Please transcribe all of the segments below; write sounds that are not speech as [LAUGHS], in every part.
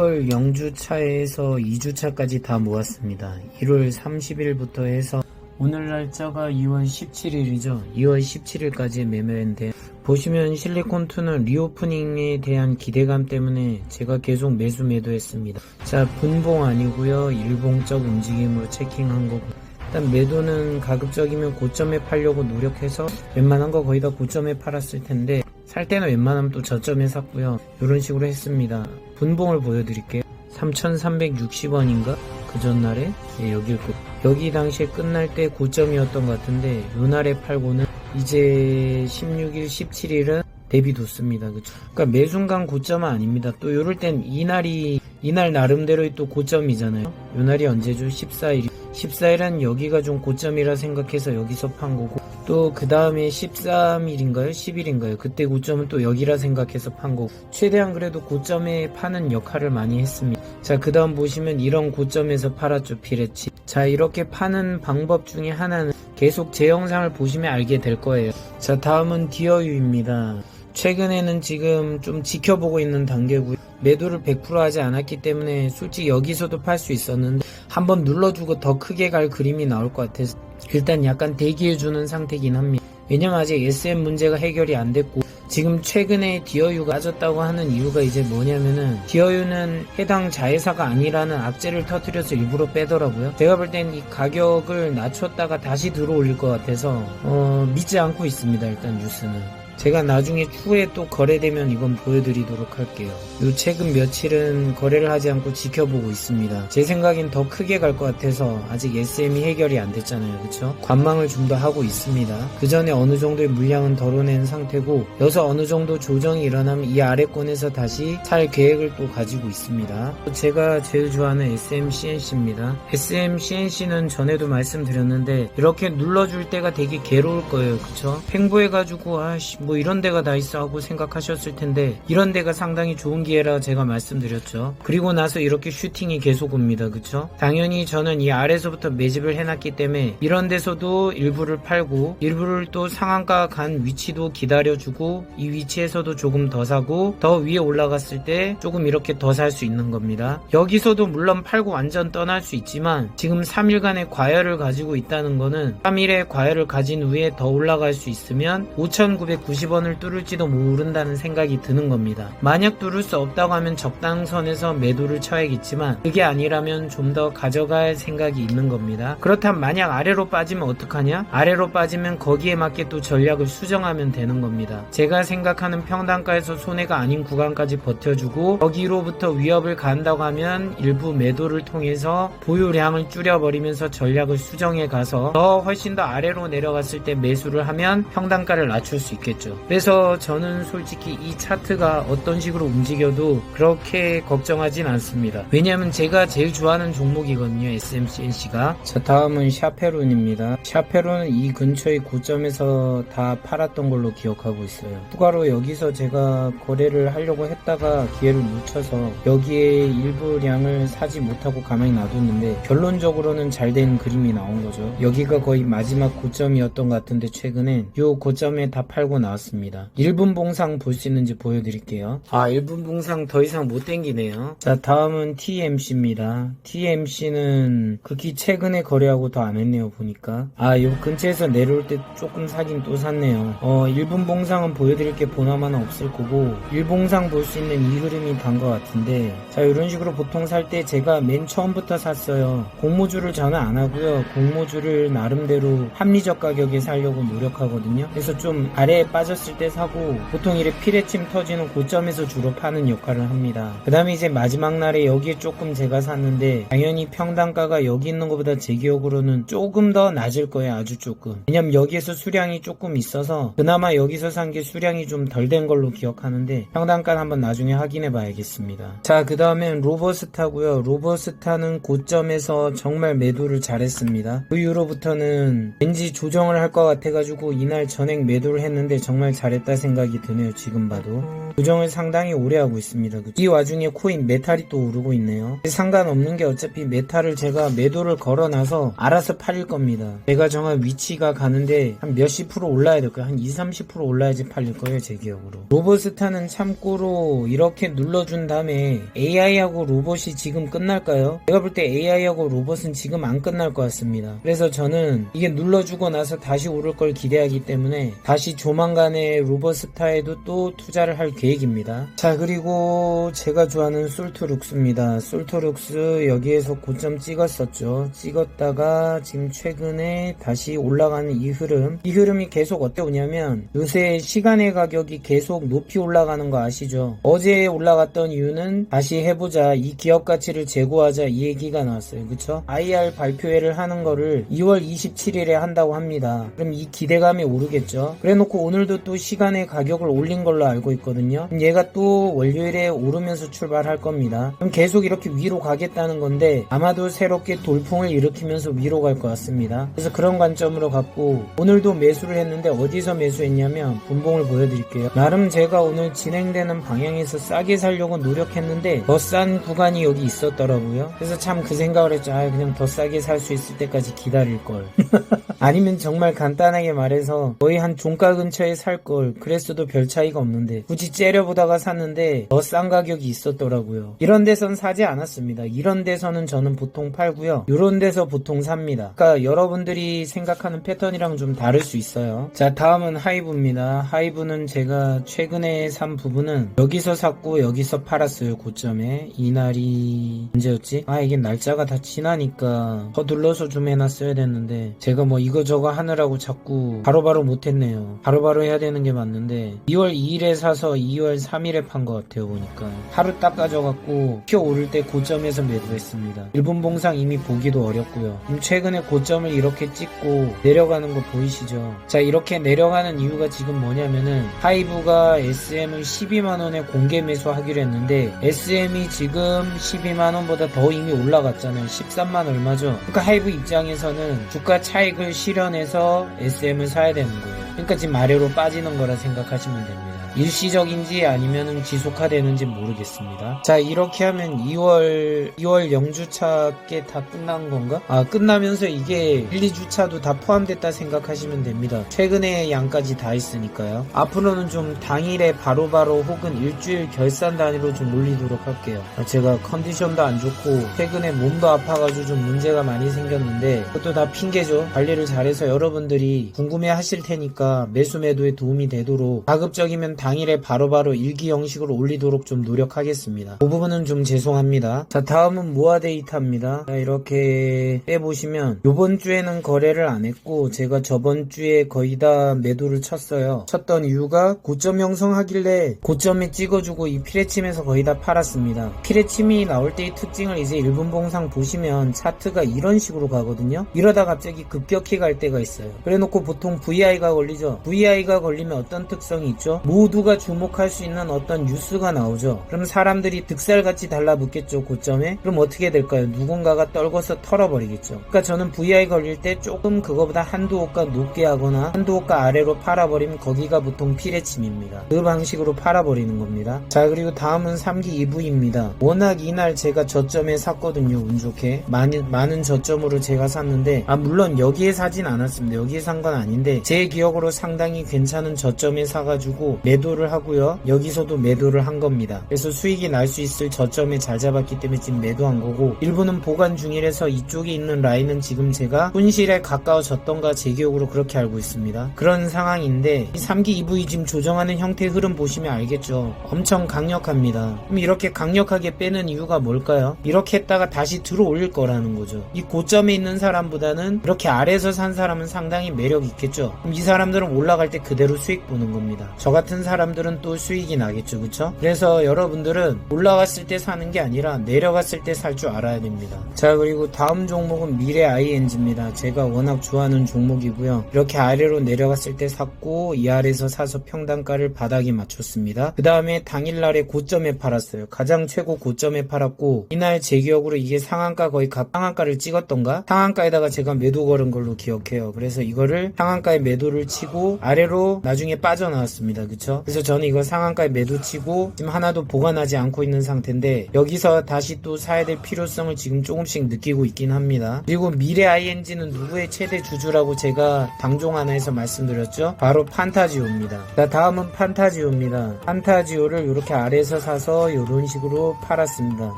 12월 0주차에서 2주차까지 다 모았습니다. 1월 30일부터 해서 오늘 날짜가 2월 17일이죠. 2월 17일까지 매매인데 보시면 실리콘2는 리오프닝에 대한 기대감 때문에 제가 계속 매수 매도했습니다. 자 분봉 아니고요. 일봉적 움직임으로 체킹한 거고 일단 매도는 가급적이면 고점에 팔려고 노력해서 웬만한 거 거의 다 고점에 팔았을 텐데 살 때는 웬만하면 또 저점에 샀고요. 이런 식으로 했습니다. 분봉을 보여드릴게요. 3,360원인가? 그 전날에 예, 여기 고 여기 당시에 끝날 때 고점이었던 것 같은데 요 날에 팔고는 이제 16일, 17일은 대비 뒀습니다. 그쵸? 그러니까 매 순간 고점은 아닙니다. 또 요럴 땐 이날이 이날 나름대로의 또 고점이잖아요. 요 날이 언제죠? 14일. 14일은 여기가 좀 고점이라 생각해서 여기서 판 거고 또 그 다음에 13일인가요? 10일인가요? 그때 고점은 또 여기라 생각해서 판 거고 최대한 그래도 고점에 파는 역할을 많이 했습니다. 자, 그 다음 보시면 이런 고점에서 팔았죠, 피레치. 자, 이렇게 파는 방법 중에 하나는 계속 제 영상을 보시면 알게 될 거예요. 자, 다음은 디어유입니다. 최근에는 지금 좀 지켜보고 있는 단계고요. 매도를 100% 하지 않았기 때문에 솔직히 여기서도 팔 수 있었는데 한번 눌러주고 더 크게 갈 그림이 나올 것 같아서 일단 약간 대기해주는 상태긴 합니다. 왜냐면 아직 SM 문제가 해결이 안 됐고 지금 최근에 디어유가 빠졌다고 하는 이유가 이제 뭐냐면은 디어유는 해당 자회사가 아니라는 악재를 터뜨려서 일부러 빼더라고요. 제가 볼 땐 이 가격을 낮췄다가 다시 들어올릴 것 같아서 어, 믿지 않고 있습니다. 일단 뉴스는. 제가 나중에 추후에 또 거래되면 이건 보여드리도록 할게요. 요 최근 며칠은 거래를 하지 않고 지켜보고 있습니다. 제 생각엔 더 크게 갈 것 같아서 아직 SM이 해결이 안 됐잖아요. 그쵸? 관망을 좀 더 하고 있습니다. 그 전에 어느 정도의 물량은 덜어낸 상태고 여기서 어느 정도 조정이 일어나면 이 아래권에서 다시 살 계획을 또 가지고 있습니다. 제가 제일 좋아하는 SM CNC입니다. SM CNC는 전에도 말씀드렸는데 이렇게 눌러줄 때가 되게 괴로울 거예요. 그쵸? 횡보해가지고 아씨 뭐 이런 데가 다 있어 하고 생각하셨을 텐데 이런 데가 상당히 좋은 기회라 제가 말씀드렸죠. 그리고 나서 이렇게 슈팅이 계속 옵니다. 그쵸? 당연히 저는 이 아래서부터 매집을 해놨기 때문에 이런 데서도 일부를 팔고 일부를 또 상한가 간 위치도 기다려주고 이 위치에서도 조금 더 사고 더 위에 올라갔을 때 조금 이렇게 더 살 수 있는 겁니다. 여기서도 물론 팔고 완전 떠날 수 있지만 지금 3일간의 과열을 가지고 있다는 거는 3일의 과열을 가진 후에 더 올라갈 수 있으면 5,990 원을 뚫을지도 모른다는 생각이 드는 겁니다. 만약 뚫을 수 없다고 하면 적당선에서 매도를 쳐야겠지만 그게 아니라면 좀 더 가져갈 생각이 있는 겁니다. 그렇다면 만약 아래로 빠지면 어떡하냐? 아래로 빠지면 거기에 맞게 또 전략을 수정하면 되는 겁니다. 제가 생각하는 평단가에서 손해가 아닌 구간까지 버텨주고 거기로부터 위협을 간다고 하면 일부 매도를 통해서 보유량을 줄여버리면서 전략을 수정해 가서 더 훨씬 더 아래로 내려갔을 때 매수를 하면 평단가를 낮출 수 있겠죠. 그래서 저는 솔직히 이 차트가 어떤 식으로 움직여도 그렇게 걱정하진 않습니다. 왜냐하면 제가 제일 좋아하는 종목이거든요. SMCNC가. 자 다음은 샤페론입니다. 샤페론은 이 근처의 고점에서 다 팔았던 걸로 기억하고 있어요. 추가로 여기서 제가 거래를 하려고 했다가 기회를 놓쳐서 여기에 일부량을 사지 못하고 가만히 놔뒀는데 결론적으로는 잘 된 그림이 나온 거죠. 여기가 거의 마지막 고점이었던 것 같은데 최근엔 이 고점에 다 팔고 나 왔습니다. 1분 봉상 볼 수 있는지 보여드릴게요. 아 1분 봉상 더 이상 못 땡기네요. 자 다음은 TMC입니다. TMC는 극히 최근에 거래하고 더 안 했네요 보니까. 아요 근처에서 내려올 때 조금 사긴 또 샀네요. 어 1분 봉상은 보여드릴 게 보나마나 없을 거고 1봉상 볼 수 있는 이 흐름이 단 것 같은데 자 이런 식으로 보통 살 때 제가 맨 처음부터 샀어요. 공모주를 저는 안 하고요. 공모주를 나름대로 합리적 가격에 살려고 노력하거든요. 그래서 좀 아래에 빠 졌을 때 사고 보통 이래 피레침 터지는 고점에서 주로 파는 역할을 합니다. 그 다음에 이제 마지막 날에 여기에 조금 제가 샀는데 당연히 평단가가 여기 있는 것보다 제 기억으로는 조금 더 낮을 거예요. 아주 조금. 왜냐면 여기에서 수량이 조금 있어서 그나마 여기서 산 게 수량이 좀 덜 된 걸로 기억하는데 평단가를 한번 나중에 확인해 봐야겠습니다. 자, 그 다음엔 로버스타고요. 로버스타는 고점에서 정말 매도를 잘했습니다. 그 이후로부터는 왠지 조정을 할 것 같아가지고 이날 전액 매도를 했는데 정말 잘했다 생각이 드네요. 지금 봐도. 조정을 상당히 오래 하고 있습니다. 그죠? 이 와중에 코인 메탈이 또 오르고 있네요. 상관없는 게 어차피 메탈을 제가 매도를 걸어놔서 알아서 팔릴 겁니다. 제가 정한 위치가 가는데 한 몇십 프로 올라야 될 거예요. 한 20, 30% 올라야지 팔릴 거예요. 제 기억으로. 로보스타는 참고로 이렇게 눌러준 다음에 AI하고 로봇이 지금 끝날까요? 제가 볼 때 AI하고 로봇은 지금 안 끝날 것 같습니다. 그래서 저는 이게 눌러주고 나서 다시 오를 걸 기대하기 때문에 다시 조만간 에 로버스타에도 또 투자를 할 계획입니다. 자 그리고 제가 좋아하는 솔트룩스입니다. 솔트룩스 여기에서 고점 찍었었죠. 찍었다가 지금 최근에 다시 올라가는 이 흐름 이 흐름이 계속 어떠냐면 요새 시간의 가격이 계속 높이 올라가는 거 아시죠? 어제 올라갔던 이유는 다시 해보자 이 기업 가치를 제고하자 이 얘기가 나왔어요. 그쵸? IR 발표회를 하는 거를 2월 27일에 한다고 합니다. 그럼 이 기대감이 오르겠죠? 그래 놓고 오늘도 또 시간의 가격을 올린 걸로 알고 있거든요. 얘가 또 월요일에 오르면서 출발할 겁니다. 그럼 계속 이렇게 위로 가겠다는 건데 아마도 새롭게 돌풍을 일으키면서 위로 갈 것 같습니다. 그래서 그런 관점으로 갖고 오늘도 매수를 했는데 어디서 매수했냐면 분봉을 보여드릴게요. 나름 제가 오늘 진행되는 방향에서 싸게 살려고 노력했는데 더 싼 구간이 여기 있었더라고요. 그래서 참 그 생각을 했죠. 아 그냥 더 싸게 살 수 있을 때까지 기다릴 걸. [LAUGHS] 아니면 정말 간단하게 말해서 거의 한 종가 근처에 살 걸 그랬어도 별 차이가 없는데 굳이 째려보다가 샀는데 더 싼 가격이 있었더라고요. 이런 데선 사지 않았습니다. 이런 데서는 저는 보통 팔고요. 이런 데서 보통 삽니다. 그러니까 여러분들이 생각하는 패턴이랑 좀 다를 수 있어요. 자 다음은 하이브입니다. 하이브는 제가 최근에 산 부분은 여기서 샀고 여기서 팔았어요. 고점에 이날이 언제였지? 아 이게 날짜가 다 지나니까 서둘러서 좀 해놨어야 됐는데 제가 뭐 이 거저거 하느라고 자꾸 바로바로 못했네요. 바로 바로 해야 되는 게 맞는데 2월 2일에 사서 2월 3일에 판 것 같아요 보니까 하루 딱 가져갖고 표 오를 때 고점에서 매도했습니다. 일본 봉상 이미 보기도 어렵고요. 최근에 고점을 이렇게 찍고 내려가는 거 보이시죠? 자 이렇게 내려가는 이유가 지금 뭐냐면은 하이브가 SM을 12만원에 공개 매수하기로 했는데 SM이 지금 12만원보다 더 이미 올라갔잖아요. 13만 얼마죠? 그러니까 하이브 입장에서는 주가 차익을 실현해서 SM을 사야 되는 거예요. 그러니까 지금 아래로 빠지는 거라 생각하시면 됩니다. 일시적인지 아니면 지속화되는지 모르겠습니다. 자 이렇게 하면 2월 2월 0주차 게 다 끝난 건가? 아 끝나면서 이게 1, 2주차도 다 포함됐다 생각하시면 됩니다. 최근에 양까지 다 있으니까요. 앞으로는 좀 당일에 바로바로 혹은 일주일 결산 단위로 좀 올리도록 할게요. 아, 제가 컨디션도 안 좋고 최근에 몸도 아파가지고 좀 문제가 많이 생겼는데 그것도 다 핑계죠. 관리를 잘해서 여러분들이 궁금해 하실 테니까 매수 매도에 도움이 되도록 가급적이면 당일에 바로바로 일기 형식으로 올리도록 좀 노력하겠습니다. 그 부분은 좀 죄송합니다. 자 다음은 모아 데이터입니다. 자 이렇게 빼보시면 요번 주에는 거래를 안 했고 제가 저번 주에 거의 다 매도를 쳤어요. 쳤던 이유가 고점 형성하길래 고점에 찍어주고 이 피레침에서 거의 다 팔았습니다. 피레침이 나올 때의 특징을 이제 일본 봉상 보시면 차트가 이런 식으로 가거든요. 이러다 갑자기 급격히 갈 때가 있어요. 그래놓고 보통 VI가 걸리죠. VI가 걸리면 어떤 특성이 있죠? 모두 가 주목할 수 있는 어떤 뉴스가 나오죠. 그럼 사람들이 득살같이 달라붙겠죠. 고점에. 그럼 어떻게 될까요? 누군가가 떨궈서 털어버리겠죠. 그러니까 저는 VI 걸릴 때 조금 그거보다 한두 호가 높게 하거나 한두 호가 아래로 팔아버리면 거기가 보통 피레침입니다. 그 방식으로 팔아버리는 겁니다. 자 그리고 다음은 3기 2부입니다. 워낙 이날 제가 저점에 샀거든요. 운 좋게. 많이, 많은 저점으로 제가 샀는데 아 물론 여기에 사진 않았습니다. 여기에 산 건 아닌데 제 기억으로 상당히 괜찮은 저점에 사가지고 매 도를 하고요. 여기서도 매도를 한 겁니다. 그래서 수익이 날 수 있을 저점에 잘 잡았기 때문에 지금 매도한 거고 일부는 보관 중이라서 이쪽에 있는 라인은 지금 제가 분실에 가까워졌던가 제 기억으로 그렇게 알고 있습니다. 그런 상황인데 이 3기 2부이 지금 조정하는 형태 흐름 보시면 알겠죠. 엄청 강력합니다. 그럼 이렇게 강력하게 빼는 이유가 뭘까요? 이렇게 했다가 다시 들어올릴 거라는 거죠. 이 고점에 있는 사람보다는 이렇게 아래에서 산 사람은 상당히 매력 있겠죠. 그럼 이 사람들은 올라갈 때 그대로 수익 보는 겁니다. 저 같은 사람들은 또 수익이 나겠죠. 그쵸? 그래서 여러분들은 올라갔을 때 사는 게 아니라 내려갔을 때 살 줄 알아야 됩니다. 자, 그리고 다음 종목은 미래 ING입니다. 제가 워낙 좋아하는 종목이고요. 이렇게 아래로 내려갔을 때 샀고 이 아래에서 사서 평단가를 바닥에 맞췄습니다. 그 다음에 당일날에 고점에 팔았어요. 가장 최고 고점에 팔았고 이날 제 기억으로 이게 상한가 거의 각 상한가를 찍었던가 상한가에다가 제가 매도 걸은 걸로 기억해요. 그래서 이거를 상한가에 매도를 치고 아래로 나중에 빠져나왔습니다. 그쵸? 그래서 저는 이거 상한가에 매도 치고 지금 하나도 보관하지 않고 있는 상태인데 여기서 다시 또 사야 될 필요성을 지금 조금씩 느끼고 있긴 합니다. 그리고 미래 ING는 누구의 최대 주주라고 제가 방송 하나에서 말씀드렸죠? 바로 판타지오입니다. 자, 다음은 판타지오입니다. 판타지오를 이렇게 아래에서 사서 이런 식으로 팔았습니다.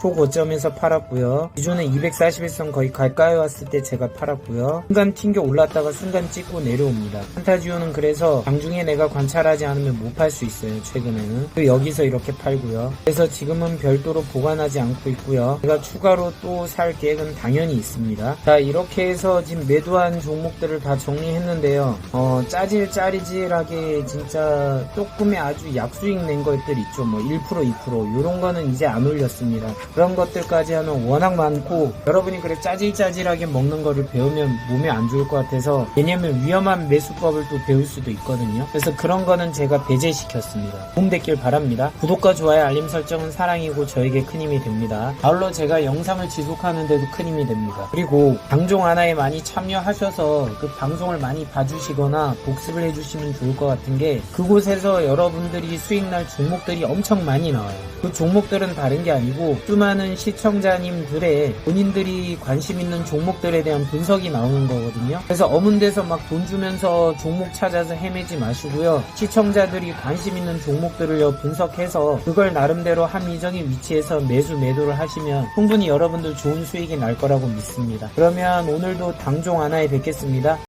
초고점에서 팔았고요. 기존에 241선 거의 가까이 왔을 때 제가 팔았고요. 순간 튕겨 올랐다가 순간 찍고 내려옵니다. 판타지오는 그래서 장중에 내가 관찰하지 않으면 못 팔수 있어요. 최근에는. 그리고 여기서 이렇게 팔고요. 그래서 지금은 별도로 보관하지 않고 있고요. 제가 추가로 또 살 계획은 당연히 있습니다. 자 이렇게 해서 지금 매도한 종목들을 다 정리했는데요. 어, 짜질짜리질하게 진짜 조금의 아주 약수익 낸 것들 있죠. 뭐 1% 2% 이런 거는 이제 안 올렸습니다. 그런 것들까지 하면 워낙 많고 여러분이 그래 짜질짜질하게 먹는 거를 배우면 몸에 안 좋을 것 같아서 왜냐면 위험한 매수법을 또 배울 수도 있거든요. 그래서 그런 거는 제가 배제 시켰습니다. 도움됐길 바랍니다. 구독과 좋아요 알림 설정은 사랑이고 저에게 큰 힘이 됩니다. 아울러 제가 영상을 지속하는데도 큰 힘이 됩니다. 그리고 방송 하나에 많이 참여하셔서 그 방송을 많이 봐주시거나 복습을 해주시면 좋을 것 같은 게 그곳에서 여러분들이 수익 날 종목들이 엄청 많이 나와요. 그 종목들은 다른 게 아니고 수많은 시청자님들의 본인들이 관심 있는 종목들에 대한 분석이 나오는 거거든요. 그래서 어문 데서 막 돈 주면서 종목 찾아서 헤매지 마시고요. 시청자들이 관심 있는 종목들을 분석해서 그걸 나름대로 합리적인 위치에서 매수 매도를 하시면 충분히 여러분들 좋은 수익이 날 거라고 믿습니다. 그러면 오늘도 당종 하나에 뵙겠습니다.